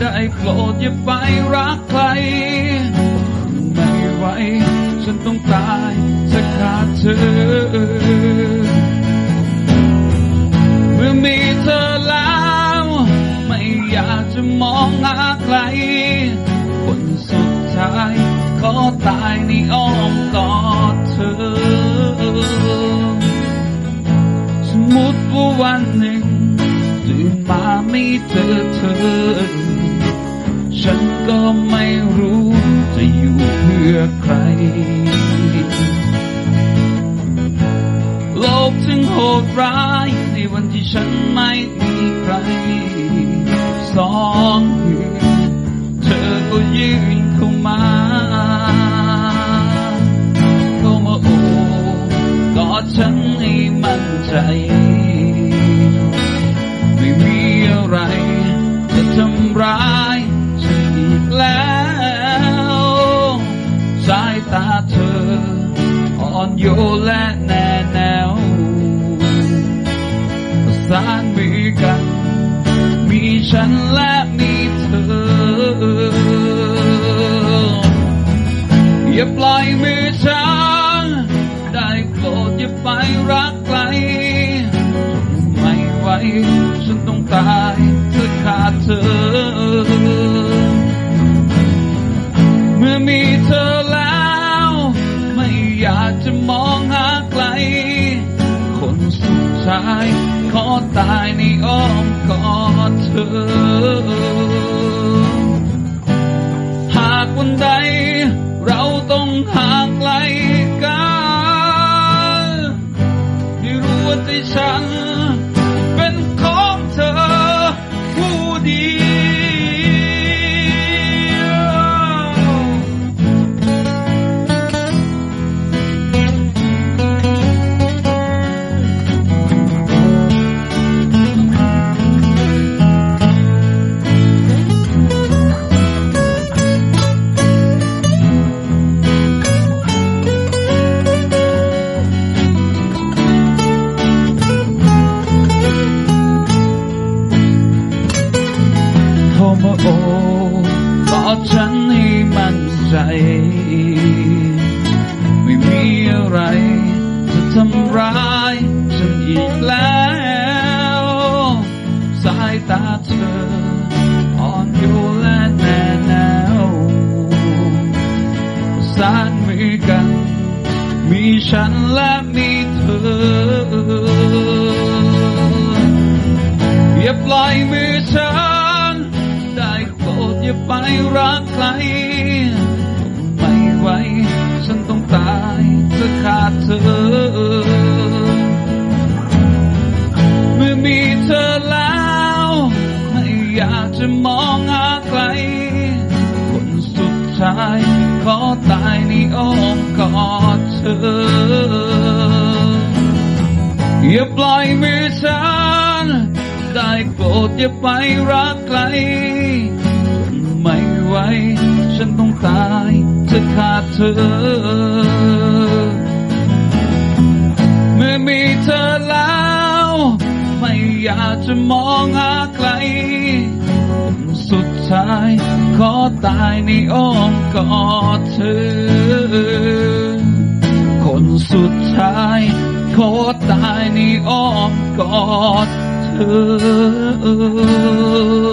ได้โปรดอย่าไปรักใคร ไม่ไหวฉันต้องตายจะขาดเธอ เมื่อมีเธอแล้ว ไม่อยากจะมองหาใคร คนสุดท้ายขอตายในอ้อมกอดเธอ สมมติว่าวันหนึ่ง ตื่นมาไม่เจอเธอ ก็ไม่รู้จะอยู่เพื่อใคร โลกถึงโหดร้ายในวันที่ฉันไม่มีใคร สองเธอก็ยืนเข้ามา เธอ อ่อนโยนและแน่แนวประสานมือกัน มีฉันและ ตายในอ้อมกอดเธอ หากวันใดเราต้องห่างไกลกัน ไม่รู้ว่าใจฉัน ไม่มีอะไรจะทำร้ายฉันอีกแล้ว สายตาเธออ่อนโยนและแน่แนวสานมือกัน มีฉันและมีเธออย่าปล่อยมือฉัน ได้โปรดอย่าไปรักใคร เมื่อมีเธอแล้ว ไม่อยากจะมองหาใคร คนสุดท้าย ขอตายในอ้อมกอดเธอ อย่าปล่อยมือฉัน ได้โปรดอย่าไปรักใครไม่ไหวฉันต้องตายจะขาดเธอ อยากจะมองหาใคร สุดท้ายขอตายในอ้อมกอดเธอ คนสุดท้ายขอตายในอ้อมกอดเธอ